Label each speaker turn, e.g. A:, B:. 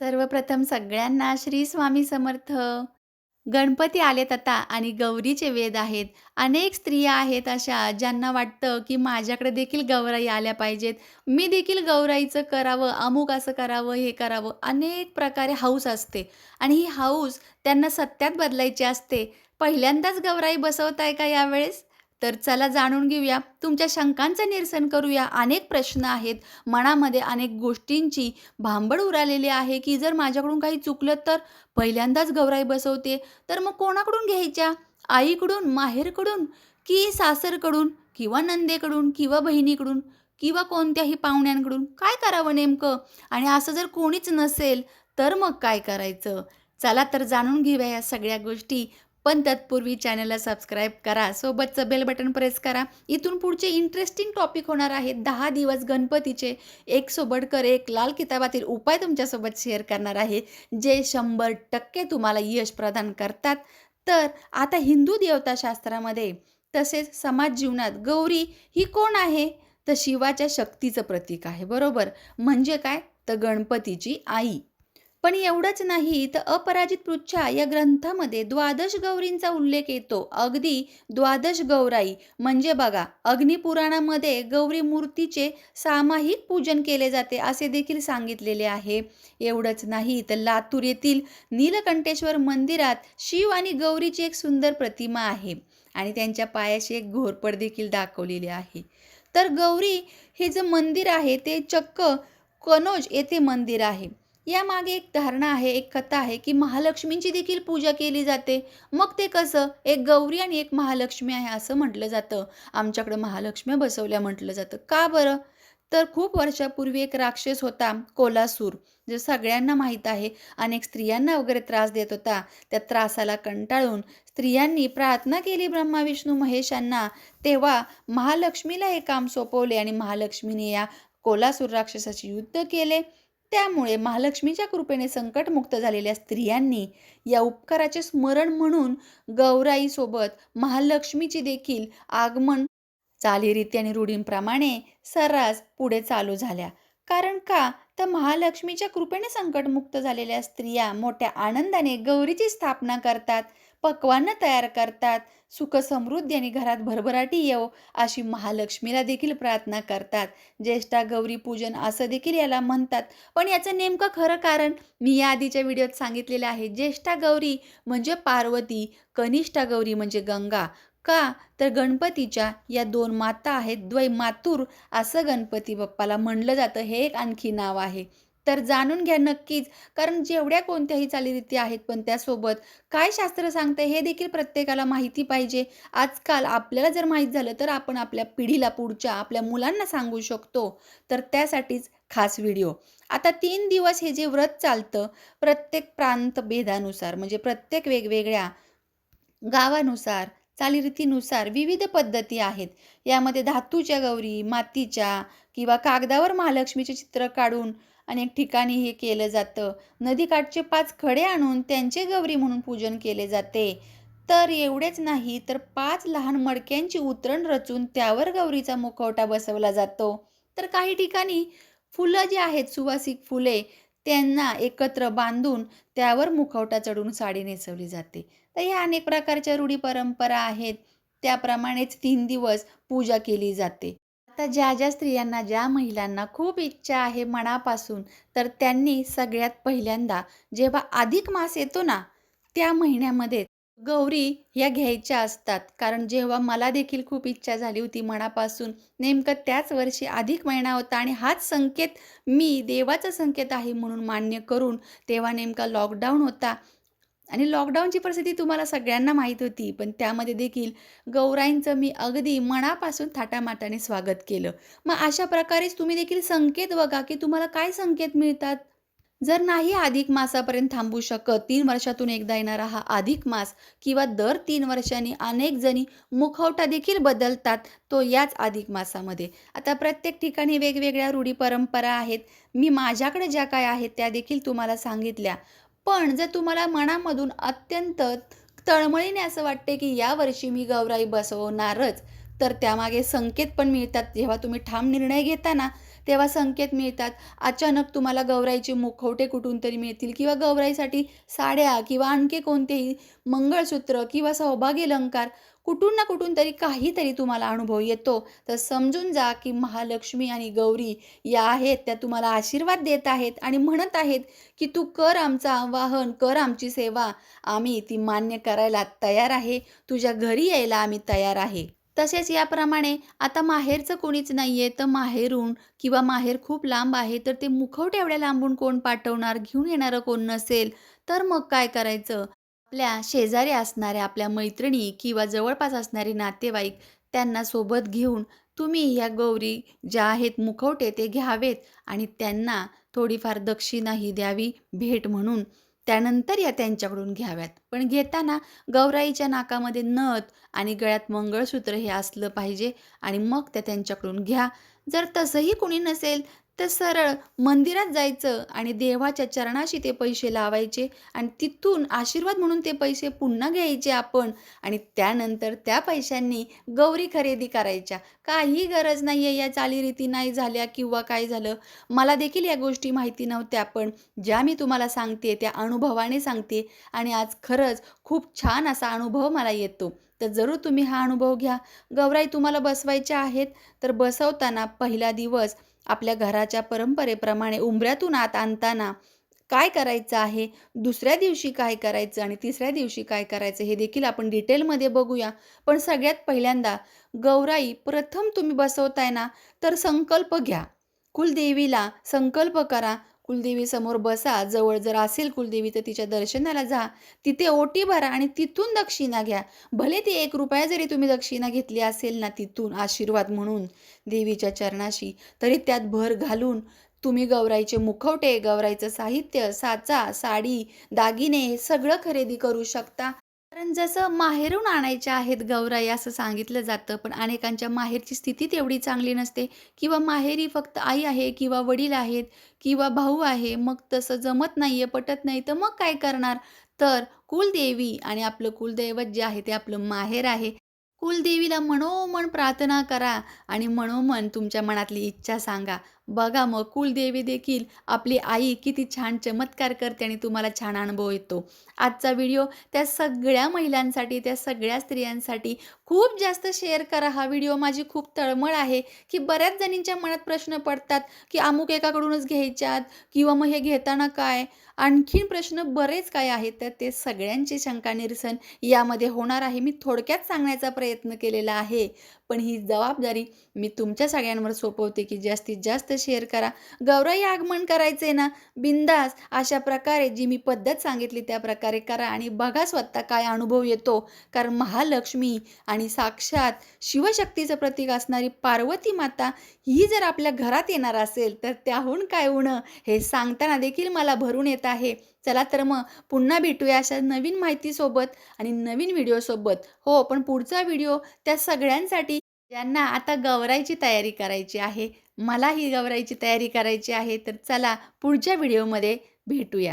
A: सर्वप्रथम सगळ्यांना श्री स्वामी समर्थ. गणपती आलेत आता आणि गौरीचे वेद आहेत. अनेक स्त्रिया आहेत अशा ज्यांना वाटतं, की माझ्याकडे देखील गौराई आल्या पाहिजेत. मी देखील गौराईचं करावं, अमुक असं करावं, हे करावं. अनेक प्रकारे हौस असते आणि ही हौस त्यांना सत्यात बदलायची असते. पहिल्यांदाच गौराई बसवताय का यावेळेस? तर चला जाणून घेऊया. तुमच्या शंकांचं निरसन करूया. अनेक प्रश्न आहेत. मनामध्ये अनेक गोष्टींची भांबड उरालेली आहे, की जर माझ्याकडून काही चुकलं तर? पहिल्यांदाच गौराई बसवते, तर मग कोणाकडून घ्यायच्या? आईकडून, माहेरकडून की सासरकडून किंवा नंदेकडून किंवा बहिणीकडून किंवा कोणत्याही पाहुण्यांकडून? काय करावं नेमकं? आणि असं जर कोणीच नसेल, तर मग काय करायचं? चला तर जाणून घेऊया या सगळ्या गोष्टी. पण तत्पूर्वी चॅनलला सबस्क्राईब करा. सोबतचं बेल बटन प्रेस करा. इथून पुढचे इंटरेस्टिंग टॉपिक होणार आहेत. दहा दिवस गणपतीचे एक सोबडकर एक लाल किताबातील उपाय तुमच्यासोबत शेअर करणार आहे, जे 100% तुम्हाला यश प्रदान करतात. तर आता हिंदू देवताशास्त्रामध्ये तसेच समाज जीवनात गौरी ही कोण आहे? तर शिवाच्या शक्तीचं प्रतीक आहे, बरोबर. म्हणजे काय? तर गणपतीची आई. पण एवढंच नाही, तर अपराजित पृच्छा या ग्रंथामध्ये द्वादश गौरींचा उल्लेख येतो. अगदी द्वादश गौराई म्हणजे बघा, अग्निपुराणामध्ये गौरी मूर्तीचे सामाहिक पूजन केले जाते, असे देखील सांगितलेले आहे. एवढंच नाही, तर लातूर येथील नीलकंठेश्वर मंदिरात शिव आणि गौरीची एक सुंदर प्रतिमा आहे आणि त्यांच्या पायाशी एक घोरपड देखील दाखवलेली आहे. तर गौरी हे जे मंदिर आहे, ते चक्क कनोज येथे मंदिर आहे. यामागे एक धारणा आहे, एक कथा आहे, की महालक्ष्मींची देखील पूजा केली जाते. मग ते कसं? एक गौरी आणि एक महालक्ष्मी आहे असं म्हटलं जातं. आमच्याकडे महालक्ष्म्या बसवल्या म्हटलं जातं. का बरं? तर खूप वर्षापूर्वी एक राक्षस होता कोलासूर, जे सगळ्यांना माहीत आहे. अनेक स्त्रियांना वगैरे त्रास देत होता. त्या त्रासाला कंटाळून स्त्रियांनी प्रार्थना केली ब्रह्मा, विष्णू, महेशांना. तेव्हा महालक्ष्मीला हे काम सोपवले आणि महालक्ष्मीने या कोलासूर राक्षसाचे युद्ध केले. त्यामुळे महालक्ष्मीच्या कृपेने संकटमुक्त झालेल्या स्त्रियांनी या उपकाराचे स्मरण म्हणून गौराईसोबत महालक्ष्मीची देखील आगमन चालीरीती आणि रूढींप्रमाणे सर्रास पुढे चालू झाल्या. कारण का? तर महालक्ष्मीच्या कृपेने संकटमुक्त झालेल्या स्त्रिया मोठ्या आनंदाने गौरीची स्थापना करतात, पक्वानं तयार करतात, सुख-समृद्धी आणि घरात भरभराटी येवो अशी महालक्ष्मीला देखील प्रार्थना करतात. ज्येष्ठा गौरी पूजन असं देखील याला म्हणतात. पण याचं नेमकं खरं कारण मी या आधीच्या व्हिडिओत सांगितलेलं आहे. ज्येष्ठा गौरी म्हणजे पार्वती, कनिष्ठा गौरी म्हणजे गंगा. का? तर गणपतीच्या या दोन माता आहेत. द्वै मातूर असं गणपती बाप्पाला म्हणलं जातं. हे एक आणखी नाव आहे. तर जाणून घ्या नक्कीच. कारण जेवढ्या कोणत्याही चालीरीती आहेत, पण त्यासोबत काय शास्त्र सांगतं हे देखील प्रत्येकाला माहिती पाहिजे. आजकाल आपल्याला जर माहीत झालं, तर आपण आपल्या पिढीला, पुढच्या आपल्या मुलांना सांगू शकतो. तर त्यासाठीच खास व्हिडिओ. आता तीन दिवस हे जे व्रत चालतं, प्रत्येक प्रांतभेदानुसार म्हणजे प्रत्येक वेगवेगळ्या गावानुसार, चालीरीतीनुसार विविध पद्धती आहेत. यामध्ये धातूच्या गौरी, मातीच्या किंवा कागदावर महालक्ष्मीचे चित्र काढून अनेक ठिकाणी हे केलं जातं. नदीकाठचे पाच खडे आणून त्यांचे गौरी म्हणून पूजन केले जाते. तर एवढेच नाही, तर पाच लहान मडक्यांची उतरण रचून त्यावर गौरीचा मुखवटा बसवला जातो. तर काही ठिकाणी फुलं जी आहेत, सुवासिक फुले, त्यांना एकत्र बांधून त्यावर मुखवटा चढून साडी नेसवली जाते. तर ह्या अनेक प्रकारच्या रूढी परंपरा आहेत. त्याप्रमाणेच तीन दिवस पूजा केली जाते. आता ज्या ज्या स्त्रियांना, ज्या महिलांना खूप इच्छा आहे मनापासून, तर त्यांनी सगळ्यात पहिल्यांदा जेव्हा अधिक मास येतो ना, त्या महिन्यामध्ये गौरी या घ्यायच्या असतात. कारण जेव्हा मला देखील खूप इच्छा झाली होती मनापासून, नेमकं त्याच वर्षी अधिक महिना होता आणि हाच संकेत मी देवाचा संकेत आहे म्हणून मान्य करून, तेव्हा नेमका लॉकडाऊन होता आणि लॉकडाऊनची परिस्थिती तुम्हाला सगळ्यांना माहीत होती. पण त्यामध्ये देखील गौराईंचं मी अगदी मनापासून थाटामाटाने स्वागत केलं. मग अशा प्रकारेच तुम्ही देखील संकेत बघा, की तुम्हाला काय संकेत मिळतात. जर नाही अधिक मासापर्यंत थांबू शकत, तीन वर्षातून एकदा येणारा हा अधिक मास किंवा दर तीन वर्षांनी अनेक जणी मुखवटा देखील बदलतात, तो याच अधिक मासामध्ये. आता प्रत्येक ठिकाणी वेगवेगळ्या रूढी परंपरा आहेत. मी माझ्याकडे ज्या काय आहेत, त्या देखील तुम्हाला सांगितल्या. पण जर तुम्हाला मनामधून अत्यंत तळमळीने असं वाटते, की यावर्षी मी गौराई बसवणारच, तर त्यामागे संकेत पण मिळतात. जेव्हा तुम्ही ठाम निर्णय घेताना तेव्हा संकेत मिळतात. अचानक तुम्हाला गौराईचे मुखवटे कुठून तरी मिळतील किंवा गौराईसाठी साड्या किंवा आणखी कोणतेही मंगळसूत्र किंवा सौभाग्य अलंकार कुठून ना कुठून तरी काहीतरी तुम्हाला अनुभव येतो. तर समजून जा, की महालक्ष्मी आणि गौरी या आहेत त्या तुम्हाला आशीर्वाद देत आहेत आणि म्हणत आहेत, की "तू कर आमचं आवाहन, कर आमची सेवा. आम्ही ती मान्य करायला तयार आहे. तुझ्या घरी यायला आम्ही तयार आहे." तसेच याप्रमाणे आता माहेरचं कोणीच नाही आहे तर माहेरून किंवा माहेर खूप लांब आहे, तर ते मुखवटे एवढ्या लांबून कोण पाठवणार? घेऊन येणारं कोण नसेल, तर मग काय करायचं? आपल्या शेजारी असणाऱ्या आपल्या मैत्रिणी किंवा जवळपास असणारे नातेवाईक त्यांना सोबत घेऊन तुम्ही ह्या गौरी ज्या आहेत मुखवटे ते घ्यावेत आणि त्यांना थोडीफार दक्षिणाही द्यावी भेट म्हणून. त्यानंतर या त्यांच्याकडून घ्याव्यात. पण घेताना गौराईच्या नाकामध्ये नथ आणि गळ्यात मंगळसूत्र हे असलं पाहिजे आणि मग त्या त्यांच्याकडून घ्या. जर तसंही कोणी नसेल, तर सरळ मंदिरात जायचं आणि देवाच्या चरणाशी ते पैसे लावायचे आणि तिथून आशीर्वाद म्हणून ते पैसे पुन्हा घ्यायचे आपण आणि त्यानंतर त्या पैशांनी गौरी खरेदी करायच्या. काही गरज नाही आहे या चालीरीती नाही झाल्या किंवा काय झालं. मला देखील या गोष्टी माहिती नव्हत्या, पण ज्या मी तुम्हाला सांगते त्या अनुभवाने सांगते आणि आज खरंच खूप छान असा अनुभव मला येतो. तर जरूर तुम्ही हा अनुभव घ्या. गौराई तुम्हाला बसवायच्या आहेत, तर बसवताना पहिला दिवस आपल्या घराच्या परंपरेप्रमाणे उंबऱ्यातून आत आणताना काय करायचं आहे, दुसऱ्या दिवशी काय करायचं आणि तिसऱ्या दिवशी काय करायचं हे देखील आपण डिटेलमध्ये बघूया. पण सगळ्यात पहिल्यांदा गौराई प्रथम तुम्ही बसवताय ना, तर संकल्प घ्या. कुलदेवीला संकल्प करा. कुलदेवीसमोर बसा. जवळ जर असेल कुलदेवी तर तिच्या दर्शनाला जा. तिथे ओटी भरा आणि तिथून दक्षिणा घ्या. भले ती एक रुपया जरी तुम्ही दक्षिणा घेतली असेल ना तिथून आशीर्वाद म्हणून देवीच्या चरणाशी, तरी त्यात भर घालून तुम्ही गौराईचे मुखवटे, गौराईचं साहित्य, साचा, साडी, दागिने हे सगळं खरेदी करू शकता. कारण जसं माहेरून आणायच्या आहेत गौराई असं सांगितलं जातं, पण अनेकांच्या माहेरची स्थिती तेवढी चांगली नसते किंवा माहेरी फक्त आई आहे किंवा वडील आहेत किंवा भाऊ आहे. मग तसं जमत नाही आहे पटत नाही, तर मग काय करणार? तर कुलदेवी आणि आपलं कुलदैवत जे आहे ते आपलं माहेर आहे. कुलदेवीला मनोमन प्रार्थना करा आणि मनोमन तुमच्या मनातली इच्छा सांगा. बघा मग कुलदेवी देखील आपली आई किती छान चमत्कार करते आणि तुम्हाला छान अनुभव येतो. आजचा व्हिडिओ त्या सगळ्या महिलांसाठी, त्या सगळ्या स्त्रियांसाठी खूप जास्त शेअर करा. हा व्हिडिओ माझी खूप तळमळ आहे, की बऱ्याच जणींच्या मनात प्रश्न पडतात, की अमुक एकाकडूनच घ्यायच्यात किंवा मग हे घेताना काय? आणखीन प्रश्न बरेच काय आहेत. तर ते सगळ्यांची शंका निरसन यामध्ये होणार आहे. मी थोडक्यात सांगण्याचा प्रयत्न केलेला आहे. पण ही जबाबदारी मी तुमच्या सगळ्यांवर सोपवते, की जास्तीत जास्त शेअर करा. गौराई आगमन करायचंय ना, बिंदास अशा प्रकारे जी मी पद्धत सांगितली त्या प्रकारे करा आणि बघा स्वतः काय अनुभव येतो. कारण महालक्ष्मी आणि साक्षात शिवशक्तीचं प्रतीक असणारी पार्वती माता ही जर आपल्या घरात येणार असेल, तर त्याहून काय होणं हे सांगताना देखील मला भरून येत आहे. चला तर मग पुन्हा भेटूया अशा नवीन माहितीसोबत आणि नवीन व्हिडिओसोबत. हो, पण पुढचा व्हिडिओ त्या सगळ्यांसाठी ज्यांना आता गौराईची तयारी करायची आहे. मला ही गौराईची तयारी करायची आहे. तर चला पुढच्या व्हिडिओमध्ये भेटूया.